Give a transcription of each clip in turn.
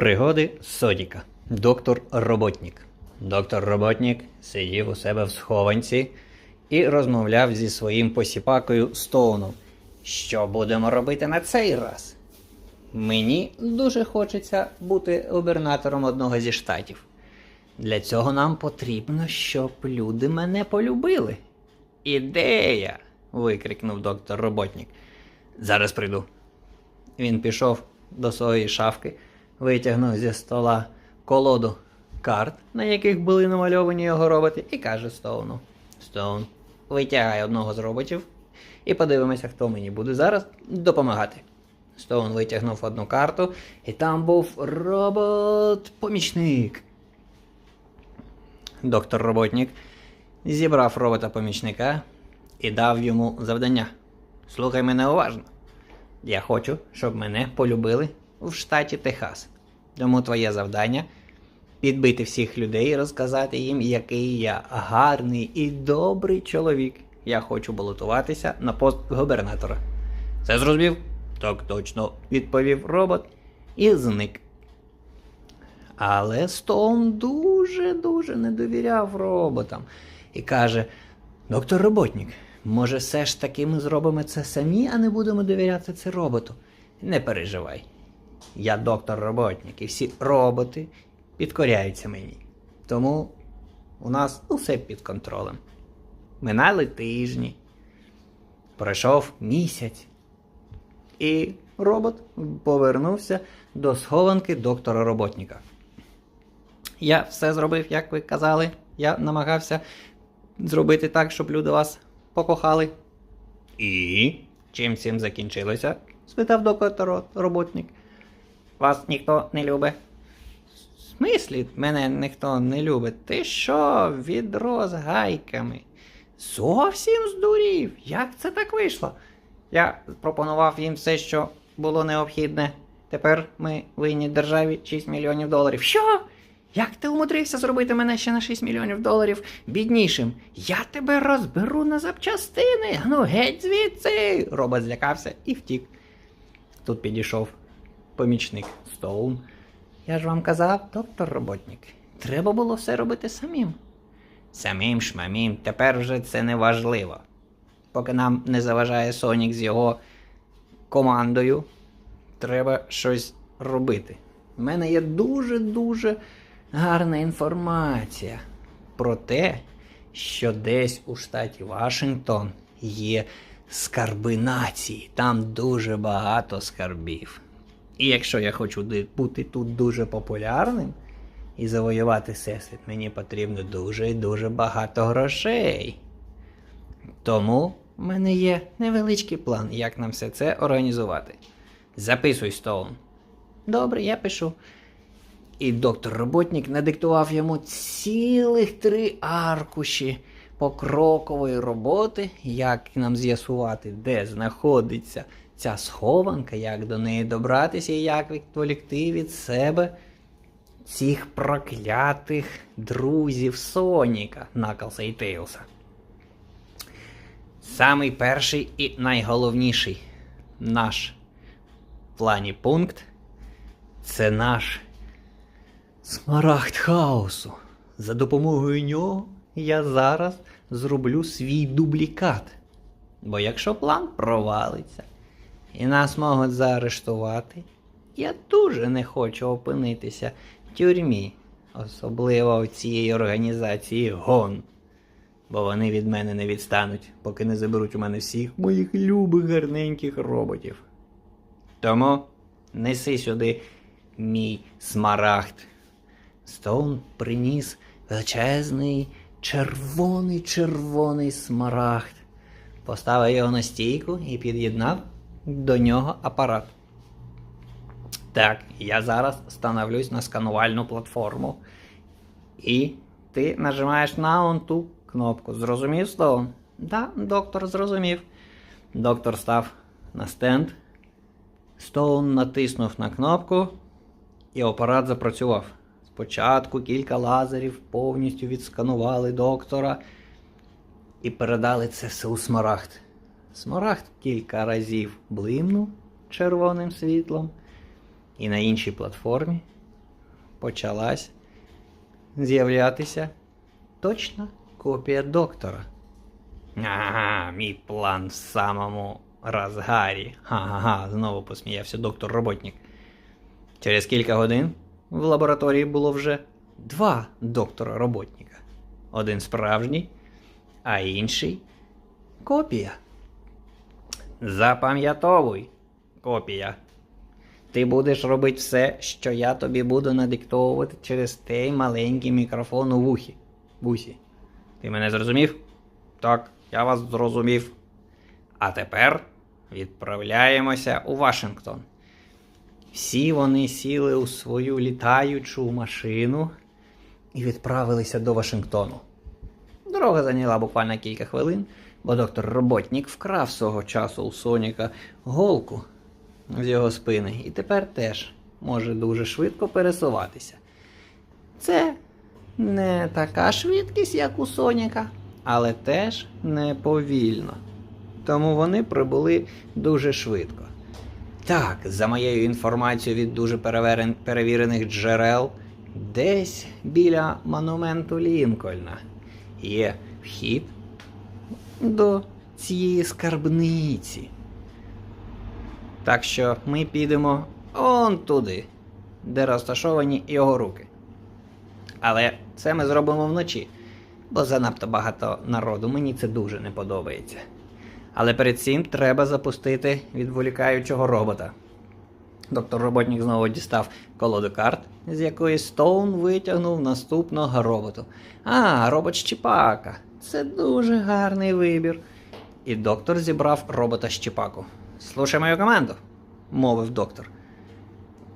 Пригоди Содіка. Доктор Роботнік. Доктор Роботнік сидів у себе в схованці і розмовляв зі своїм посіпакою Стоуном. Що будемо робити на цей раз? Мені дуже хочеться бути губернатором одного зі штатів. Для цього нам потрібно, щоб люди мене полюбили. Ідея. викрикнув доктор Роботнік. Зараз прийду. Він пішов до своєї шафки, витягнув зі стола колоду карт, на яких були намальовані його роботи, і каже Стоуну: Стоун, витягай одного з роботів і подивимося, хто мені буде зараз допомагати. Стоун витягнув одну карту, і там був робот-помічник. Доктор Роботнік зібрав робота-помічника і дав йому завдання. Слухай мене уважно. Я хочу, щоб мене полюбили в штаті Техас. Тому твоє завдання підбити всіх людей і розказати їм, який я гарний і добрий чоловік. Я хочу балотуватися на пост губернатора. Це зрозумів? Так точно, відповів робот і зник. Але Стоун дуже-дуже не довіряв роботам і каже: Доктор Роботнік, може, все ж таки ми зробимо це самі, а не будемо довіряти це роботу. Не переживай. Я доктор Роботнік, і всі роботи підкоряються мені. Тому у нас усе під контролем. Минали тижні, пройшов місяць, і робот повернувся до схованки доктора Роботніка. Я все зробив, як ви казали. Я намагався зробити так, щоб люди вас покохали. І чим цим закінчилося? спитав доктор Роботник. Вас ніхто не любить. В смислі, мене ніхто не любить. Ти що, відро з гайками? Зовсім здурів. Як це так вийшло? Я пропонував їм все, що було необхідне. Тепер ми винні державі 6 мільйонів доларів. Що? Як ти умудрився зробити мене ще на 6 мільйонів доларів біднішим? Я тебе розберу на запчастини. Ну геть звідси. Робот злякався і втік. Тут підійшов помічник Стоун. Я ж вам казав, доктор роботник, треба було все робити самим. Самим шмамім, тепер вже це не важливо. Поки нам не заважає Сонік з його командою, треба щось робити. У мене є дуже-дуже гарна інформація про те, що десь у штаті Вашингтон є скарби нації. Там дуже багато скарбів. І якщо я хочу бути тут дуже популярним і завоювати всесвіт, мені потрібно дуже і дуже багато грошей. Тому в мене є невеличкий план, як нам все це організувати. Записуй Стоун. Добре, я пишу. І доктор Роботник надиктував йому цілих три аркуші покрокової роботи, як нам з'ясувати, де знаходиться ця схованка, як до неї добратися і як відволікти від себе цих проклятих друзів Соніка, Наклса і Тейлса. Самий перший і найголовніший наш в плані пункт це наш смарагд хаосу. За допомогою нього я зараз зроблю свій дублікат. Бо якщо план провалиться і нас можуть заарештувати, я дуже не хочу опинитися в тюрмі, особливо в цій організації ГОН. Бо вони від мене не відстануть, поки не заберуть у мене всіх моїх любих гарненьких роботів. Тому неси сюди мій смарагд. Стоун приніс величезний червоний червоний смарагд, поставив його на стійку і під'єднав до нього апарат. Так, я зараз становлюсь на сканувальну платформу. І ти нажимаєш на он ту кнопку. Зрозумів Стоун? Да, доктор зрозумів. Доктор став на стенд. Стоун натиснув на кнопку, і апарат запрацював. Спочатку кілька лазерів повністю відсканували доктора і передали це все у смарагд. Смарагд кілька разів блимнув червоним світлом, і на іншій платформі почалась з'являтися точна копія доктора. Ага, мій план в самому розгарі. Ха-ха-ха, знову посміявся доктор роботник. Через кілька годин в лабораторії було вже два доктора роботника. Один справжній, а інший копія. Запам'ятовуй, копія. Ти будеш робити все, що я тобі буду надиктовувати через той маленький мікрофон у вухі. Вусі. Ти мене зрозумів? Так, я вас зрозумів. А тепер відправляємося у Вашингтон. Всі вони сіли у свою літаючу машину і відправилися до Вашингтону. Дорога зайняла буквально кілька хвилин, бо доктор Роботнік вкрав свого часу у Соніка голку з його спини і тепер теж може дуже швидко пересуватися. Це не така швидкість, як у Соніка, але теж не повільно. Тому вони прибули дуже швидко. Так, за моєю інформацією від дуже перевірених джерел, десь біля монументу Лінкольна є вхід до цієї скарбниці. Так що ми підемо он туди, де розташовані його руки. Але це ми зробимо вночі, бо занадто багато народу, мені це дуже не подобається. Але перед цим треба запустити відволікаючого робота. Доктор роботник знову дістав колоду карт, з якої Стоун витягнув наступного роботу. А, робот Щіпака. Це дуже гарний вибір. І доктор зібрав робота Щіпаку. Слушай мою команду, мовив доктор.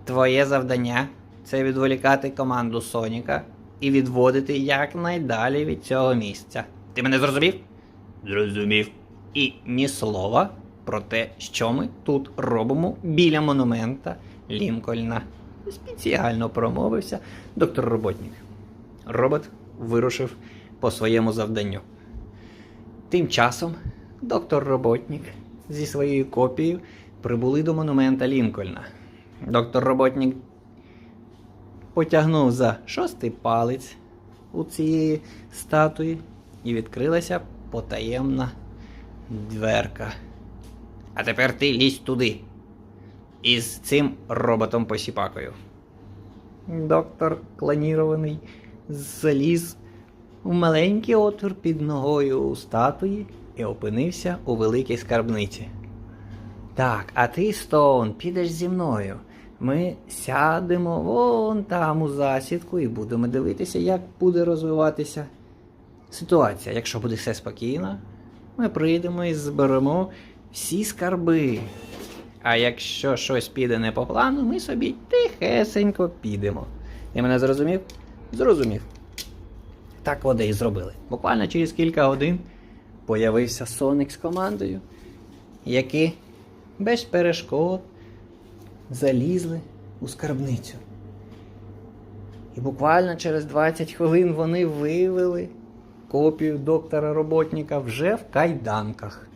Твоє завдання це відволікати команду Соніка і відводити якнайдалі від цього місця. Ти мене зрозумів? Зрозумів. І ні слова про те, що ми тут робимо біля монумента Лінкольна. Спеціально промовився доктор Роботник. Робот вирушив по своєму завданню. Тим часом доктор Роботник зі своєю копією прибули до монумента Лінкольна. Доктор Роботник потягнув за шостий палець у цієї статуї і відкрилася потаємна дверка. А тепер ти лізь туди. Із цим роботом посіпакою. Доктор клонірований заліз у маленький отвір під ногою у статуї і опинився у великій скарбниці. Так, а ти, Стоун, підеш зі мною. Ми сядемо вон там у засідку і будемо дивитися, як буде розвиватися ситуація. Якщо буде все спокійно, ми прийдемо і зберемо всі скарби. А якщо щось піде не по плану, ми собі тихесенько підемо. Ти мене зрозумів? Зрозумів. Так вони і зробили. Буквально через кілька годин появився Соник з командою, які без перешкод залізли у скарбницю. І буквально через 20 хвилин вони вивели копію доктора роботника вже в кайданках.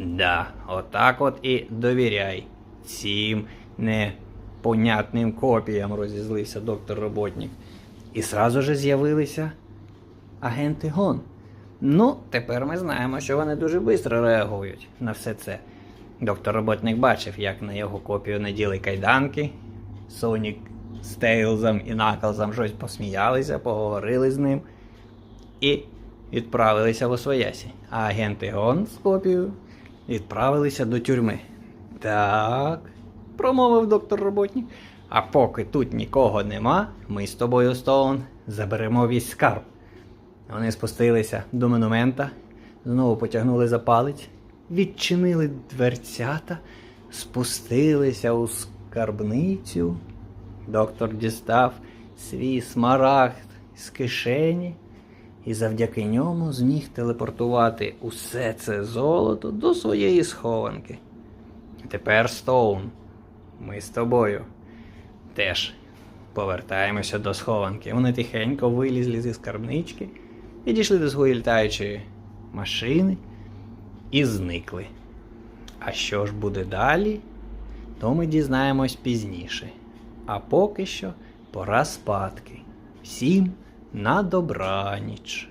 Да, отак от і довіряй цим непонятним копіям, розізлився доктор роботник. І сразу же з'явилися агенти ГОН. Ну, тепер ми знаємо, що вони дуже швидко реагують на все це. Доктор роботник бачив, як на його копію наділи кайданки. Сонік з Тейлзом і Наклзом щось посміялися, поговорили з ним і відправилися в Освоясі. А агенти ГОН з копією відправилися до тюрми. Так, промовив доктор роботник. А поки тут нікого нема, ми з тобою, Стоун, заберемо весь скарб. Вони спустилися до монумента, знову потягнули за палець, відчинили дверцята, спустилися у скарбницю. Доктор дістав свій смарагд з кишені і завдяки ньому зміг телепортувати усе це золото до своєї схованки. Тепер Стоун, ми з тобою теж повертаємося до схованки. Вони тихенько вилізли зі скарбнички, підійшли до своєї літаючої машини і зникли. А що ж буде далі, то ми дізнаємось пізніше. А поки що пора спадки. Всім на добраніч.